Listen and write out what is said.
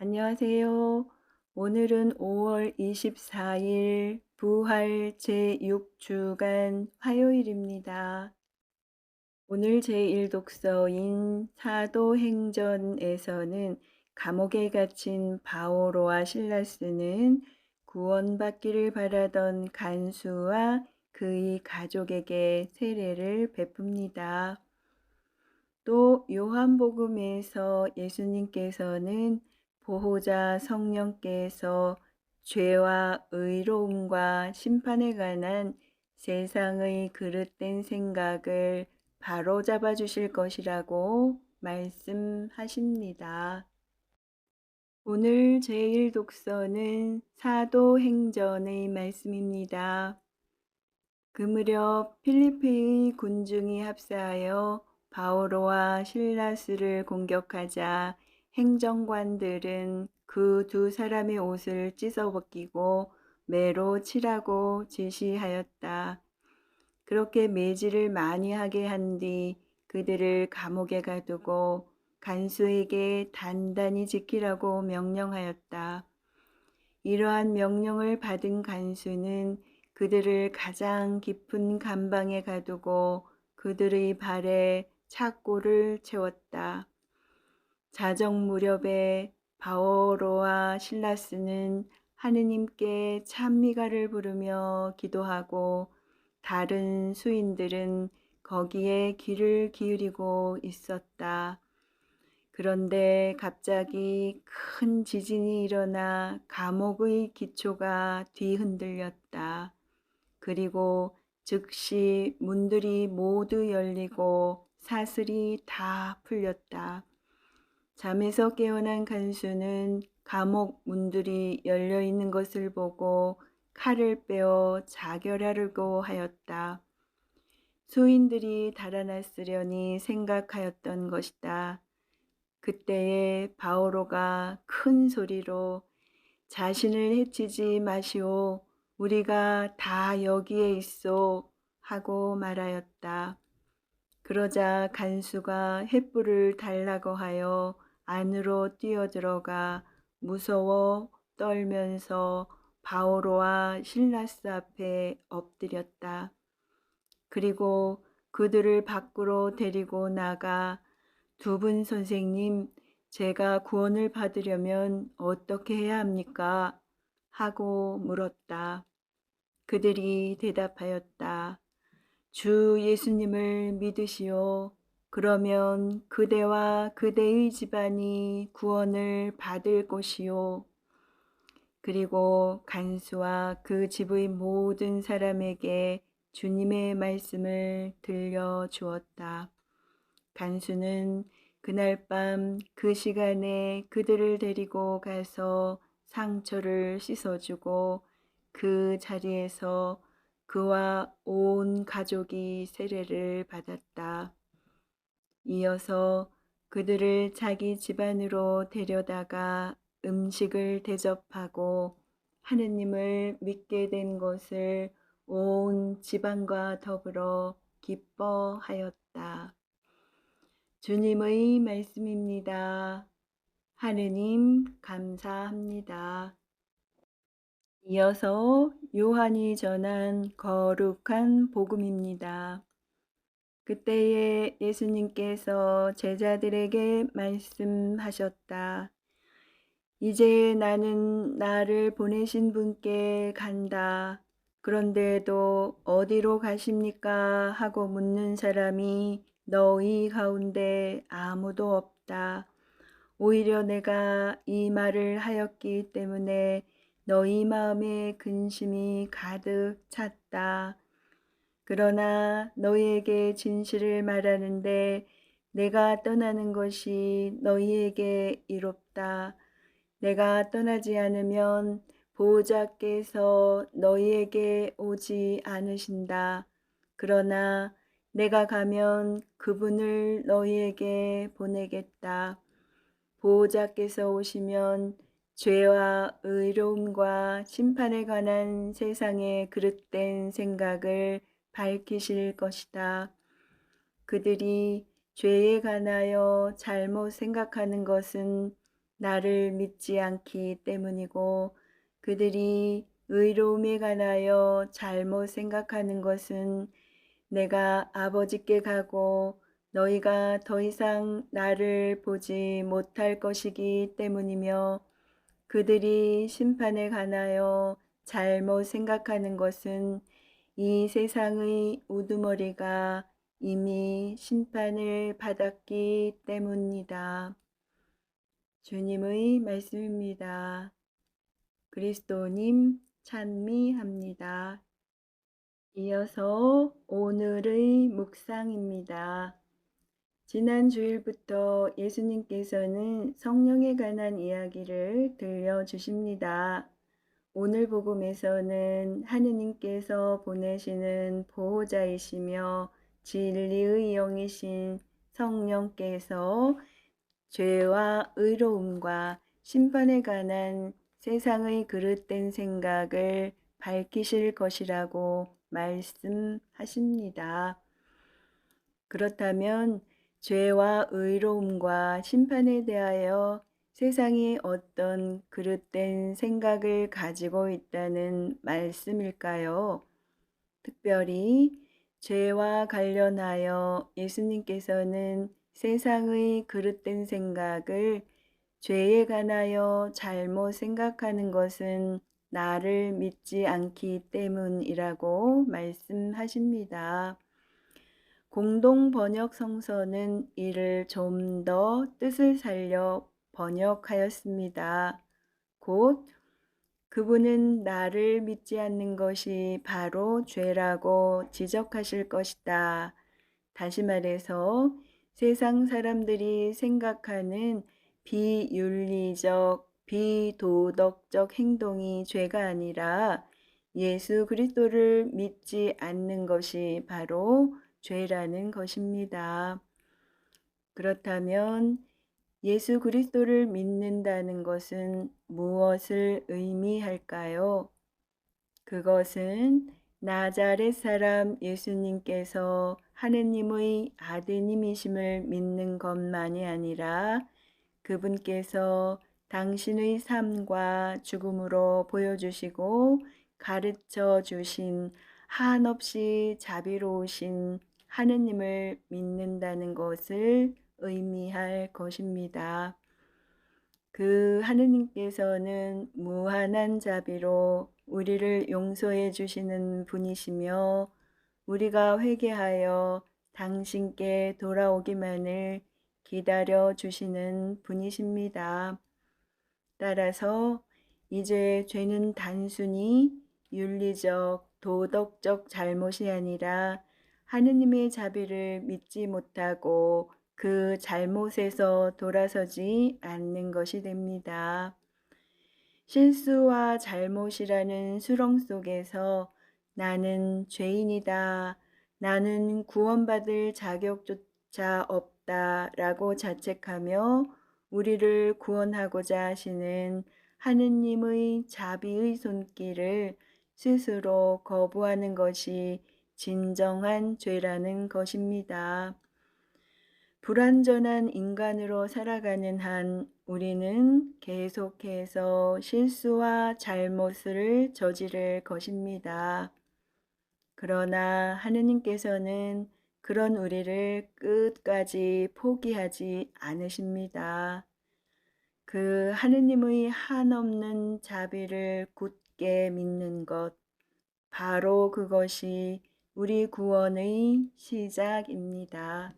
안녕하세요. 오늘은 5월 24일 부활 제6주간 화요일입니다. 오늘 제1독서인 사도행전에서는 감옥에 갇힌 바오로와 실라스는 구원받기를 바라던 간수와 그의 가족에게 세례를 베풉니다. 또 요한복음에서 예수님께서는 보호자 성령께서 죄와 의로움과 심판에 관한 세상의 그릇된 생각을 바로잡아 주실 것이라고 말씀하십니다. 오늘 제1 독서는 사도행전의 말씀입니다. 그 무렵 필리피의 군중이 합사하여 바오로와 실라스를 공격하자 행정관들은 그 두 사람의 옷을 찢어 벗기고 매로 칠하고 지시하였다. 그렇게 매질을 많이 하게 한 뒤 그들을 감옥에 가두고 간수에게 단단히 지키라고 명령하였다. 이러한 명령을 받은 간수는 그들을 가장 깊은 감방에 가두고 그들의 발에 착고를 채웠다. 자정 무렵에 바오로와 실라스는 하느님께 찬미가를 부르며 기도하고 다른 수인들은 거기에 귀를 기울이고 있었다. 그런데 갑자기 큰 지진이 일어나 감옥의 기초가 뒤흔들렸다. 그리고 즉시 문들이 모두 열리고 사슬이 다 풀렸다. 잠에서 깨어난 간수는 감옥 문들이 열려 있는 것을 보고 칼을 빼어 자결하려고 하였다. 수인들이 달아났으려니 생각하였던 것이다. 그때에 바오로가 큰 소리로 자신을 해치지 마시오. 우리가 다 여기에 있어. 하고 말하였다. 그러자 간수가 횃불을 달라고 하여 안으로 뛰어들어가 무서워 떨면서 바오로와 실라스 앞에 엎드렸다. 그리고 그들을 밖으로 데리고 나가 두 분 선생님, 제가 구원을 받으려면 어떻게 해야 합니까? 하고 물었다. 그들이 대답하였다. 주 예수님을 믿으시오. 그러면 그대와 그대의 집안이 구원을 받을 것이요. 그리고 간수와 그 집의 모든 사람에게 주님의 말씀을 들려주었다. 간수는 그날 밤 그 시간에 그들을 데리고 가서 상처를 씻어주고 그 자리에서 그와 온 가족이 세례를 받았다. 이어서 그들을 자기 집안으로 데려다가 음식을 대접하고 하느님을 믿게 된 것을 온 집안과 더불어 기뻐하였다. 주님의 말씀입니다. 하느님 감사합니다. 이어서 요한이 전한 거룩한 복음입니다. 그때에 예수님께서 제자들에게 말씀하셨다. 이제 나는 나를 보내신 분께 간다. 그런데도 어디로 가십니까? 하고 묻는 사람이 너희 가운데 아무도 없다. 오히려 내가 이 말을 하였기 때문에 너희 마음에 근심이 가득 찼다. 그러나 너희에게 진실을 말하는데 내가 떠나는 것이 너희에게 이롭다. 내가 떠나지 않으면 보호자께서 너희에게 오지 않으신다. 그러나 내가 가면 그분을 너희에게 보내겠다. 보호자께서 오시면 죄와 의로움과 심판에 관한 세상의 그릇된 생각을 밝히실 것이다. 그들이 죄에 관하여 잘못 생각하는 것은 나를 믿지 않기 때문이고 그들이 의로움에 관하여 잘못 생각하는 것은 내가 아버지께 가고 너희가 더 이상 나를 보지 못할 것이기 때문이며 그들이 심판에 관하여 잘못 생각하는 것은 이 세상의 우두머리가 이미 심판을 받았기 때문이다. 주님의 말씀입니다. 그리스도님 찬미합니다. 이어서 오늘의 묵상입니다. 지난 주일부터 예수님께서는 성령에 관한 이야기를 들려주십니다. 오늘 복음에서는 하느님께서 보내시는 보호자이시며 진리의 영이신 성령께서 죄와 의로움과 심판에 관한 세상의 그릇된 생각을 밝히실 것이라고 말씀하십니다. 그렇다면 죄와 의로움과 심판에 대하여 세상이 어떤 그릇된 생각을 가지고 있다는 말씀일까요? 특별히 죄와 관련하여 예수님께서는 세상의 그릇된 생각을 죄에 관하여 잘못 생각하는 것은 나를 믿지 않기 때문이라고 말씀하십니다. 공동 번역 성서는 이를 좀 더 뜻을 살려 번역하였습니다. 곧 그분은 나를 믿지 않는 것이 바로 죄라고 지적하실 것이다. 다시 말해서 세상 사람들이 생각하는 비윤리적, 비도덕적 행동이 죄가 아니라 예수 그리스도를 믿지 않는 것이 바로 죄라는 것입니다. 그렇다면 예수 그리스도를 믿는다는 것은 무엇을 의미할까요? 그것은 나자렛 사람 예수님께서 하느님의 아드님이심을 믿는 것만이 아니라 그분께서 당신의 삶과 죽음으로 보여주시고 가르쳐 주신 한없이 자비로우신 하느님을 믿는다는 것을 의미할 것입니다. 그 하느님께서는 무한한 자비로 우리를 용서해 주시는 분이시며 우리가 회개하여 당신께 돌아오기만을 기다려 주시는 분이십니다. 따라서 이제 죄는 단순히 윤리적, 도덕적 잘못이 아니라 하느님의 자비를 믿지 못하고 그 잘못에서 돌아서지 않는 것이 됩니다. 실수와 잘못이라는 수렁 속에서 나는 죄인이다. 나는 구원받을 자격조차 없다. 라고 자책하며 우리를 구원하고자 하시는 하느님의 자비의 손길을 스스로 거부하는 것이 진정한 죄라는 것입니다. 불완전한 인간으로 살아가는 한 우리는 계속해서 실수와 잘못을 저지를 것입니다. 그러나 하느님께서는 그런 우리를 끝까지 포기하지 않으십니다. 그 하느님의 한없는 자비를 굳게 믿는 것, 바로 그것이 우리 구원의 시작입니다.